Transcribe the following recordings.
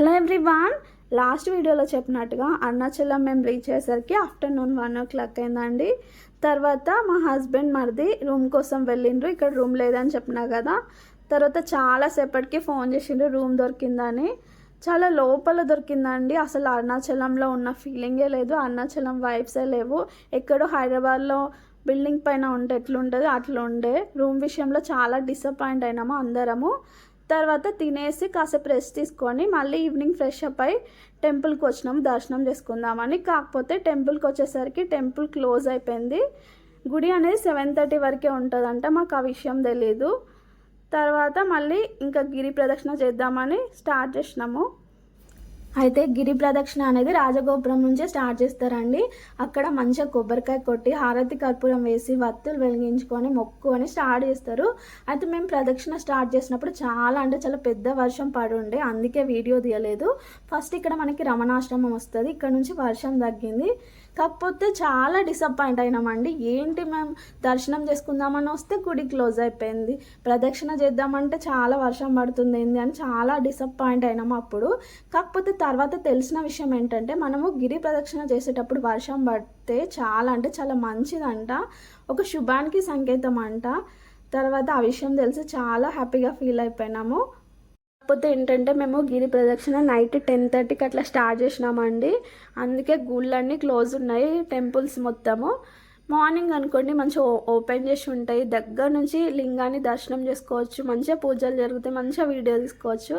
Hello everyone. Last వీడియోలో చెప్పినట్టుగా అరుణాచలం మేము రీచ్ అయ్యేసరికి ఆఫ్టర్నూన్ వన్ ఓ క్లాక్ అయిందండి. తర్వాత మా హస్బెండ్ మరిది రూమ్ కోసం వెళ్ళిండ్రు. ఇక్కడ రూమ్ లేదని చెప్పినా కదా. తర్వాత చాలాసేపటికి ఫోన్ చేసిండ్రు రూమ్ దొరికిందని. చాలా లోపల దొరికిందండి. అసలు అరుణాచలంలో ఉన్న ఫీలింగే లేదు. అరుణాచలం వైబ్సే లేవు. ఎక్కడో హైదరాబాద్లో బిల్డింగ్ పైన ఉంటే ఎట్లుంటుంది అట్లా ఉండే రూమ్ విషయంలో చాలా డిసప్పాయింట్ అయినాము అందరము. తర్వాత తినేసి కాసేపు రెస్ట్ తీసుకొని మళ్ళీ ఈవినింగ్ ఫ్రెష్ అప్ అయి టెంపుల్కి వచ్చినాం దర్శనం చేసుకుందామని. కాకపోతే టెంపుల్కి వచ్చేసరికి టెంపుల్ క్లోజ్ అయిపోయింది. గుడి అనేది సెవెన్ థర్టీ వరకే ఉంటుందంట మాకు ఆ విషయం తెలీదు. తర్వాత మళ్ళీ ఇంకా గిరి ప్రదక్షిణ చేద్దామని స్టార్ట్ చేసినాము. అయితే గిరి ప్రదక్షిణ అనేది రాజగోపురం నుంచే స్టార్ట్ చేస్తారండి. అక్కడ మంచిగా కొబ్బరికాయ కొట్టి హారతి కర్పూరం వేసి వత్తులు వెలిగించుకొని మొక్కుకొని స్టార్ట్ చేస్తారు. అయితే మేము ప్రదక్షిణ స్టార్ట్ చేసినప్పుడు చాలా అంటే చాలా పెద్ద వర్షం పడి ఉండే అందుకే వీడియో తీయలేదు. ఫస్ట్ ఇక్కడ మనకి రమణాశ్రమం వస్తుంది. ఇక్కడ నుంచి వర్షం తగ్గింది. కాకపోతే చాలా డిసప్పాయింట్ అయినామండి. ఏంటి మేము దర్శనం చేసుకుందామని వస్తే గుడి క్లోజ్ అయిపోయింది. ప్రదక్షిణ చేద్దామంటే చాలా వర్షం పడుతుంది ఏంది అని చాలా డిసప్పాయింట్ అయినాము అప్పుడు. కాకపోతే తర్వాత తెలిసిన విషయం ఏంటంటే మనము గిరి ప్రదక్షిణ చేసేటప్పుడు వర్షం పడితే చాలా అంటే చాలా మంచిదంట. ఒక శుభానికి సంకేతం అంట తర్వాత ఆ విషయం తెలిసి చాలా హ్యాపీగా ఫీల్ అయిపోయినాము. కాకపోతే ఏంటంటే మేము గిరి ప్రదక్షిణ నైట్ టెన్ థర్టీకి అట్లా స్టార్ట్ చేసినామండి. అందుకే గుళ్ళన్నీ క్లోజ్ ఉన్నాయి టెంపుల్స్ మొత్తము. మార్నింగ్ అనుకోండి మంచిగా ఓపెన్ చేసి ఉంటాయి. దగ్గర నుంచి లింగాన్ని దర్శనం చేసుకోవచ్చు మంచిగా పూజలు జరుగుతాయి మంచిగా వీడియో తీసుకోవచ్చు.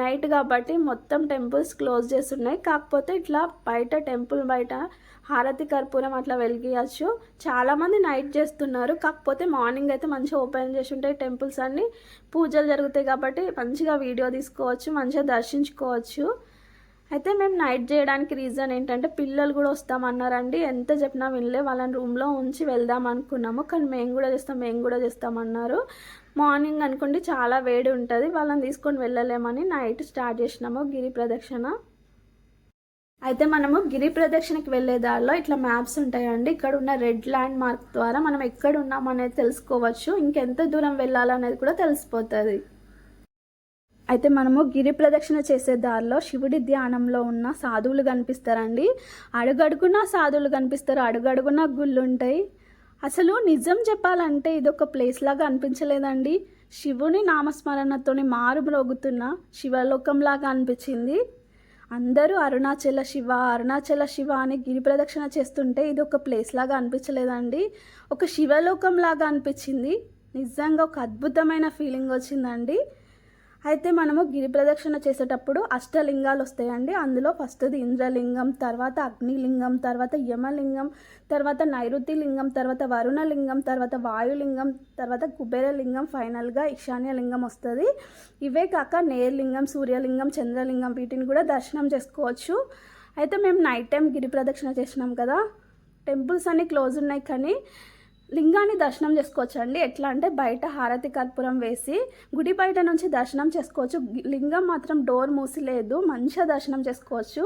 నైట్ కాబట్టి మొత్తం టెంపుల్స్ క్లోజ్ చేసి ఉన్నాయి. కాకపోతే ఇట్లా బయట టెంపుల్ బయట హారతి కర్పూరం అట్లా వెలిగియచ్చు. చాలామంది నైట్ చేస్తున్నారు. కాకపోతే మార్నింగ్ అయితే మంచిగా ఓపెన్ చేసి ఉంటాయి టెంపుల్స్ అన్నీ. పూజలు జరుగుతాయి కాబట్టి మంచిగా వీడియో తీసుకోవచ్చు మంచిగా దర్శించుకోవచ్చు. అయితే మేము నైట్ చేయడానికి రీజన్ ఏంటంటే పిల్లలు కూడా వస్తామన్నారండి. ఎంత చెప్పినా వినలే. వాళ్ళని రూమ్లో ఉంచి వెళ్దాం అనుకున్నాము. కానీ మేము కూడా చేస్తాం మేము కూడా చేస్తామన్నారు మార్నింగ్ అనుకోండి చాలా వేడి ఉంటుంది. వాళ్ళని తీసుకొని వెళ్ళలేమని నైట్ స్టార్ట్ చేసినాము గిరి ప్రదక్షిణ. అయితే మనము గిరి ప్రదక్షిణకి వెళ్ళే దారిలో ఇట్లా మ్యాప్స్ ఉంటాయండి. ఇక్కడ ఉన్న రెడ్ ల్యాండ్ మార్క్ ద్వారా మనం ఎక్కడ ఉన్నాం అనేది తెలుసుకోవచ్చు. ఇంకెంత దూరం వెళ్ళాలనేది కూడా తెలిసిపోతుంది. అయితే మనము గిరి ప్రదక్షిణ చేసే దారిలో శివుడి ధ్యానంలో ఉన్న సాధువులు కనిపిస్తారండి. అడుగడుగున సాధువులు కనిపిస్తారు అడుగడుగున గుళ్ళు ఉంటాయి అసలు నిజం చెప్పాలంటే ఇది ఒక ప్లేస్ లాగా అనిపించలేదండి. శివుని నామస్మరణతోని మారు మ్రోగుతున్న శివలోకంలాగా అనిపించింది. అందరూ అరుణాచల శివ అరుణాచల శివ అని గిరి ప్రదక్షిణ చేస్తుంటే ఇది ఒక ప్లేస్ లాగా అనిపించలేదండి. ఒక శివలోకం లాగా అనిపించింది. నిజంగా ఒక అద్భుతమైన ఫీలింగ్ వచ్చిందండి. అయితే మనము గిరి ప్రదక్షిణ చేసేటప్పుడు అష్టలింగాలు వస్తాయండి అందులో ఫస్ట్ది ఇంద్రలింగం తర్వాత అగ్నిలింగం తర్వాత యమలింగం తర్వాత నైరుతి లింగం తర్వాత వరుణలింగం తర్వాత వాయులింగం తర్వాత కుబేరలింగం ఫైనల్గా ఈశాన్యలింగం వస్తుంది ఇవే కాక నేర్లింగం సూర్యలింగం చంద్రలింగం వీటిని కూడా దర్శనం చేసుకోవచ్చు. అయితే మేము నైట్ టైం గిరి ప్రదక్షిణ చేసినాం కదా. టెంపుల్స్ అన్నీ క్లోజ్ ఉన్నాయి కానీ లింగాన్ని దర్శనం చేసుకోవచ్చు అండి. ఎట్లా అంటే బయట హారతి కర్పూరం వేసి గుడి బయట నుంచి దర్శనం చేసుకోవచ్చు. లింగం మాత్రం డోర్ మూసిలేదు మంచిగా దర్శనం చేసుకోవచ్చు.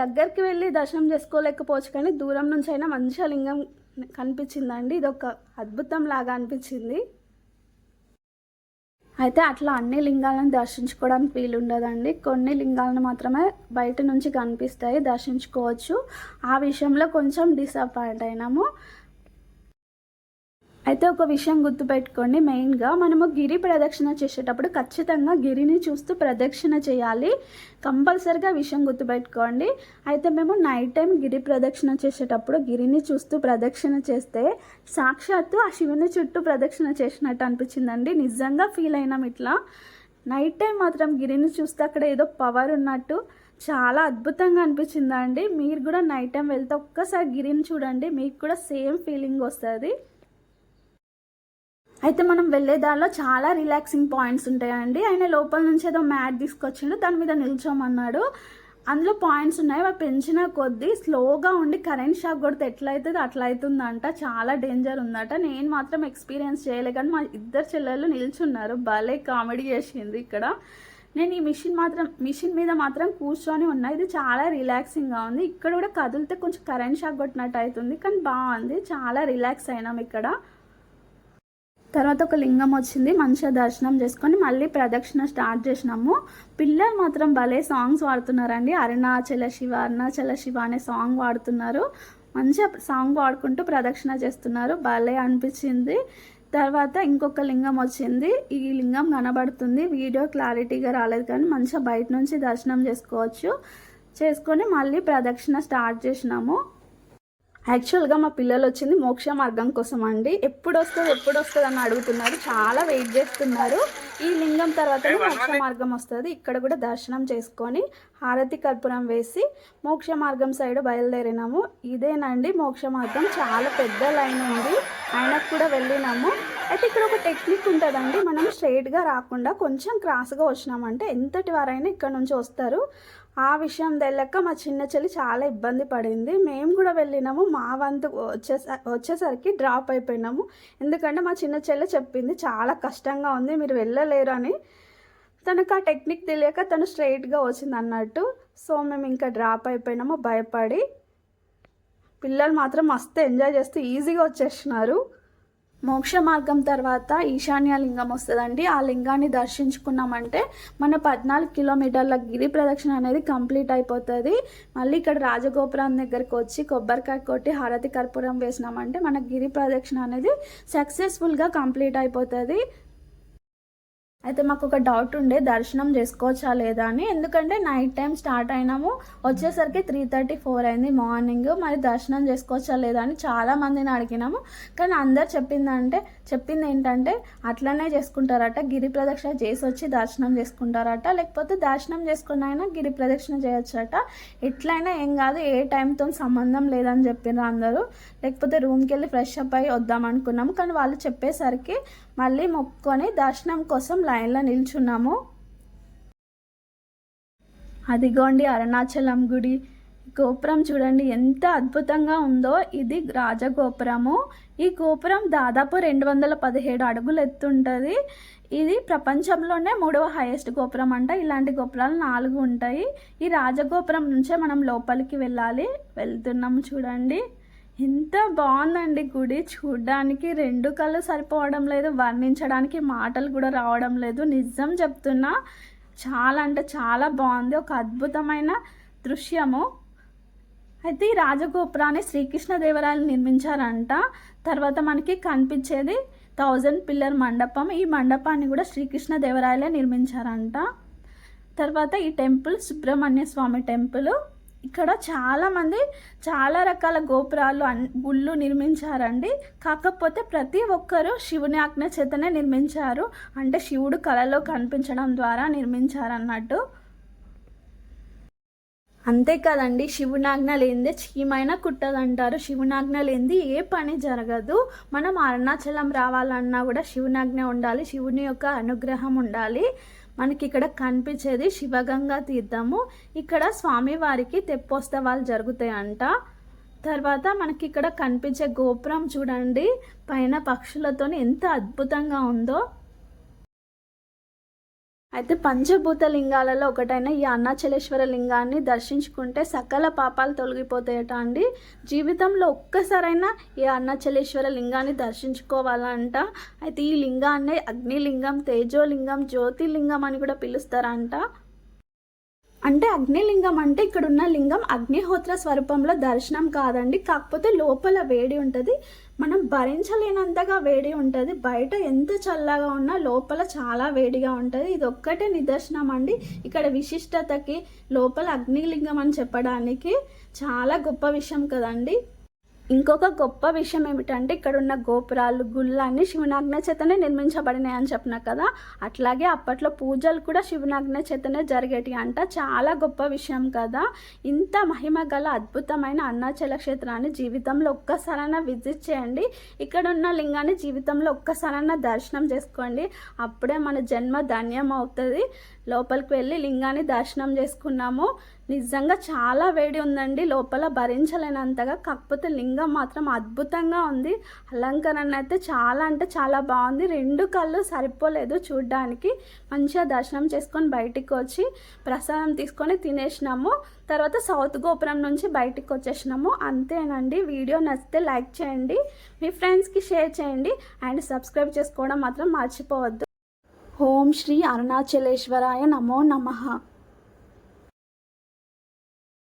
దగ్గరికి వెళ్ళి దర్శనం చేసుకోలేకపోవచ్చు కానీ దూరం నుంచి అయినా మంచిగా లింగం కనిపించిందండి. ఇది ఒక అద్భుతం లాగా అనిపించింది. అయితే అట్లా అన్ని లింగాలను దర్శించుకోవడానికి వీలు ఉండదండి కొన్ని లింగాలను మాత్రమే బయట నుంచి కనిపిస్తాయి దర్శించుకోవచ్చు. ఆ విషయంలో కొంచెం డిసప్పాయింట్ అయినాము. అయితే ఒక విషయం గుర్తుపెట్టుకోండి. మెయిన్గా మనము గిరి ప్రదక్షిణ చేసేటప్పుడు ఖచ్చితంగా గిరిని చూస్తూ ప్రదక్షిణ చేయాలి. కంపల్సరిగా విషయం గుర్తుపెట్టుకోండి. అయితే మేము నైట్ టైం గిరి ప్రదక్షిణ చేసేటప్పుడు గిరిని చూస్తూ ప్రదక్షిణ చేస్తే సాక్షాత్తు ఆ శివుని చుట్టూ ప్రదక్షిణ చేసినట్టు అనిపించిందండి. నిజంగా ఫీల్ అయినాం ఇట్లా. నైట్ టైం మాత్రం గిరిని చూస్తే అక్కడ ఏదో పవర్ ఉన్నట్టు చాలా అద్భుతంగా అనిపించిందండి. మీరు కూడా నైట్ టైం వెళ్తే ఒక్కసారి గిరిని చూడండి. మీకు కూడా సేమ్ ఫీలింగ్ వస్తుంది. అయితే మనం వెళ్ళే దానిలో చాలా రిలాక్సింగ్ పాయింట్స్ ఉంటాయండి. ఆయన లోపల నుంచి ఏదో మ్యాట్ తీసుకొచ్చిండు దాని మీద నిల్చోమన్నాడు. అందులో పాయింట్స్ ఉన్నాయి. అవి పెంచిన కొద్దీ స్లోగా ఉండి కరెంట్ షాక్ కొడితే ఎట్లయితే అట్లయితుందంట. అట్లా అవుతుందంట చాలా డేంజర్ ఉందట. నేను మాత్రం ఎక్స్పీరియన్స్ చేయలే కానీ మా ఇద్దరు చెల్లెళ్ళు నిల్చున్నారు. భలే కామెడీ చేసింది ఇక్కడ. నేను ఈ మిషన్ మాత్రం మిషన్ మీద మాత్రం కూర్చొని ఉన్నా. ఇది చాలా రిలాక్సింగ్గా ఉంది. ఇక్కడ కూడా కదిలితే కొంచెం కరెంట్ షాక్ కొట్టినట్టు అవుతుంది కానీ బాగుంది. చాలా రిలాక్స్ అయినాం ఇక్కడ. తర్వాత ఒక లింగం వచ్చింది మంచిగా దర్శనం చేసుకొని మళ్ళీ ప్రదక్షిణ స్టార్ట్ చేసినాము. పిల్లలు మాత్రం భలే సాంగ్స్ వాడుతున్నారండి. అరుణాచల శివ అరుణాచల శివ అనే సాంగ్ వాడుతున్నారు. మంచిగా సాంగ్ పాడుకుంటూ ప్రదక్షిణ చేస్తున్నారు. భలే అనిపించింది. తర్వాత ఇంకొక లింగం వచ్చింది. ఈ లింగం కనబడుతుంది. వీడియో క్లారిటీగా రాలేదు కానీ మంచిగా బయట నుంచి దర్శనం చేసుకోవచ్చు. చేసుకొని మళ్ళీ ప్రదక్షిణ స్టార్ట్ చేసినాము. యాక్చువల్గా మా పిల్లలు వచ్చింది మోక్ష మార్గం కోసం అండి ఎప్పుడు వస్తుంది ఎప్పుడు వస్తుంది అని అడుగుతున్నారు. చాలా వెయిట్ చేస్తున్నారు. ఈ లింగం తర్వాత మోక్ష మార్గం వస్తుంది. ఇక్కడ కూడా దర్శనం చేసుకొని హారతి కర్పూరం వేసి మోక్ష మార్గం సైడ్ బయలుదేరినాము. ఇదేనండి మోక్ష మార్గం. చాలా పెద్ద లైన్ ఉంది. ఆయనకు కూడా వెళ్ళినాము. అయితే ఇక్కడ ఒక టెక్నిక్ ఉంటుందండి. మనం స్ట్రైట్గా రాకుండా కొంచెం క్రాస్గా వచ్చినామంటే ఎంతటి వారైనా ఇక్కడ నుంచి వస్తారు. ఆ విషయం తెలియక మా చిన్న చెల్లి చాలా ఇబ్బంది పడింది. మేము కూడా వెళ్ళినాము. మా వంతు వచ్చేస వచ్చేసరికి డ్రాప్ అయిపోయినాము. ఎందుకంటే మా చిన్న చెల్లె చెప్పింది చాలా కష్టంగా ఉంది మీరు వెళ్ళలేరు అని. తనకు ఆ టెక్నిక్ తెలియక తను స్ట్రైట్గా వచ్చింది అన్నట్టు. సో మేము ఇంకా డ్రాప్ అయిపోయినాము. భయపడి పిల్లలు మాత్రం మస్తు ఎంజాయ్ చేస్తూ ఈజీగా వచ్చేస్తున్నారు మోక్ష మార్గం తర్వాత ఈశాన్య లింగం వస్తుందండి. ఆ లింగాన్ని దర్శించుకున్నామంటే మన పద్నాలుగు కిలోమీటర్ల గిరి ప్రదక్షిణ అనేది కంప్లీట్ అయిపోతుంది. మళ్ళీ ఇక్కడ రాజగోపురం దగ్గరికి వచ్చి కొబ్బరికాయ కొట్టి హారతి కర్పూరం వేసినామంటే మన గిరి ప్రదక్షిణ అనేది సక్సెస్ఫుల్గా కంప్లీట్ అయిపోతుంది. అయితే మాకు ఒక డౌట్ ఉండే దర్శనం చేసుకోవచ్చా లేదా అని. ఎందుకంటే నైట్ టైం స్టార్ట్ అయినాము వచ్చేసరికి త్రీ థర్టీ ఫోర్ అయింది మార్నింగ్ మరి దర్శనం చేసుకోవచ్చా లేదా అని చాలా మందిని అడిగినాము. కానీ అందరు చెప్పిందంటే చెప్పింది ఏంటంటే అట్లనే చేసుకుంటారట గిరి ప్రదక్షిణ చేసి వచ్చి దర్శనం చేసుకుంటారట లేకపోతే దర్శనం చేసుకున్న అయినా గిరి ప్రదక్షిణ చేయొచ్చట. ఎట్లయినా ఏం కాదు ఏ టైంతో సంబంధం లేదని చెప్పినారు అందరూ. లేకపోతే రూమ్కి వెళ్ళి ఫ్రెష్ అప్ అయ్యి వద్దాం అనుకున్నాము. కానీ వాళ్ళు చెప్పేసరికి మళ్ళీ మొక్కుకొని దర్శనం కోసం లైన్లో నిల్చున్నాము. అదిగోండి అరుణాచలం గుడి. గోపురం చూడండి ఎంత అద్భుతంగా ఉందో. ఇది రాజగోపురము. ఈ గోపురం దాదాపు రెండు వందల పదిహేడు అడుగులు ఎత్తుంటుంది ఇది ప్రపంచంలోనే మూడవ హైయెస్ట్ గోపురం అంట. ఇలాంటి గోపురాలు నాలుగు ఉంటాయి. ఈ రాజగోపురం నుంచే మనం లోపలికి వెళ్ళాలి. వెళ్తున్నాము చూడండి. ఎంత బాగుందండి గుడి. చూడ్డానికి రెండు కళ్ళు సరిపోవడం లేదు వర్ణించడానికి మాటలు కూడా రావడం లేదు. నిజం చెప్తున్నా చాలా అంటే చాలా బాగుంది. ఒక అద్భుతమైన దృశ్యము. అయితే ఈ రాజగోపురాన్ని శ్రీకృష్ణదేవరాయలు నిర్మించారంట. తర్వాత మనకి కనిపించేది థౌజండ్ పిల్లర్ మండపం. ఈ మండపాన్ని కూడా శ్రీకృష్ణదేవరాయలే నిర్మించారంట. తర్వాత ఈ టెంపుల్ సుబ్రహ్మణ్య స్వామి టెంపుల్. ఇక్కడ చాలామంది చాలా రకాల గోపురాలు అన్ గుళ్ళు నిర్మించారండి. కాకపోతే ప్రతి ఒక్కరూ శివుని ఆజ్ఞ చేతనే నిర్మించారు. అంటే శివుడు కళలో కనిపించడం ద్వారా నిర్మించారన్నట్టు. అంతే కదండి శివునాజ్ఞ లేనిదే చీమైనా కుట్టదంటారు. శివునాజ్ఞ లేనిది ఏ పని జరగదు. మనం అరుణాచలం రావాలన్నా కూడా శివునాజ్ఞ ఉండాలి శివుని యొక్క అనుగ్రహం ఉండాలి. మనకి ఇక్కడ కనిపించేది శివగంగా తీర్థము. ఇక్కడ స్వామివారికి తెప్పోత్సవాలు జరుగుతాయంట. తర్వాత మనకి ఇక్కడ కనిపించే గోపురం చూడండి. పైన పక్షులతో ఎంత అద్భుతంగా ఉందో. అయితే పంచభూత లింగాలలో ఒకటైన ఈ అన్నాచలేశ్వర లింగాన్ని దర్శించుకుంటే సకల పాపాలు తొలగిపోతాయట అండి. జీవితంలో ఒక్కసారైనా ఈ అన్నచలేశ్వర లింగాన్ని దర్శించుకోవాలంట. అయితే ఈ లింగాన్ని అగ్నిలింగం తేజోలింగం జ్యోతిర్లింగం అని కూడా పిలుస్తారంట. అంటే అగ్నిలింగం అంటే ఇక్కడ ఉన్న లింగం అగ్నిహోత్ర స్వరూపంలో దర్శనం కాదండి. కాకపోతే లోపల వేడి ఉంటుంది. మనం భరించలేనంతగా వేడి ఉంటుంది. బయట ఎంత చల్లగా ఉన్నా లోపల చాలా వేడిగా ఉంటుంది. ఇది ఒక్కటే నిదర్శనం అండి. ఇక్కడ విశిష్టతకి లోపల అగ్నిలింగం అని చెప్పడానికి చాలా గొప్ప విషయం కదండి. ఇంకొక గొప్ప విషయం ఏమిటంటే ఇక్కడ ఉన్న గోపురాలు గుళ్ళన్నీ శివనాజ్ఞ చేతనే నిర్మించబడినాయి అని చెప్పిన కదా? అట్లాగే అప్పట్లో పూజలు కూడా శివనాజ్ఞ చేతనే జరిగేటి అంట. చాలా గొప్ప విషయం కదా. ఇంత మహిమ గల అద్భుతమైన అన్నాచల క్షేత్రాన్ని జీవితంలో ఒక్కసారైనా విజిట్ చేయండి. ఇక్కడ ఉన్న లింగాన్ని జీవితంలో ఒక్కసారైనా దర్శనం చేసుకోండి. అప్పుడే మన జన్మ ధన్యం అవుతుంది లోపలికి వెళ్ళి లింగాన్ని దర్శనం చేసుకున్నాము. నిజంగా చాలా వేడి ఉందండి. లోపల భరించలేనంతగా కాకపోతే లింగం మాత్రం అద్భుతంగా ఉంది. అలంకరణ అయితే చాలా అంటే చాలా బాగుంది. రెండు కళ్ళు సరిపోలేదు చూడ్డానికి. మంచిగా దర్శనం చేసుకొని బయటికి వచ్చి ప్రసాదం తీసుకొని తినేసినాము. తర్వాత సౌత్ గోపురం నుంచి బయటికి వచ్చేసినాము. అంతేనండి. వీడియో నచ్చితే లైక్ చేయండి. మీ ఫ్రెండ్స్కి షేర్ చేయండి. అండ్ సబ్స్క్రైబ్ చేసుకోవడం మాత్రం మర్చిపోవద్దు. ఓం శ్రీ అరుణాచలేశ్వరాయ నమో నమః.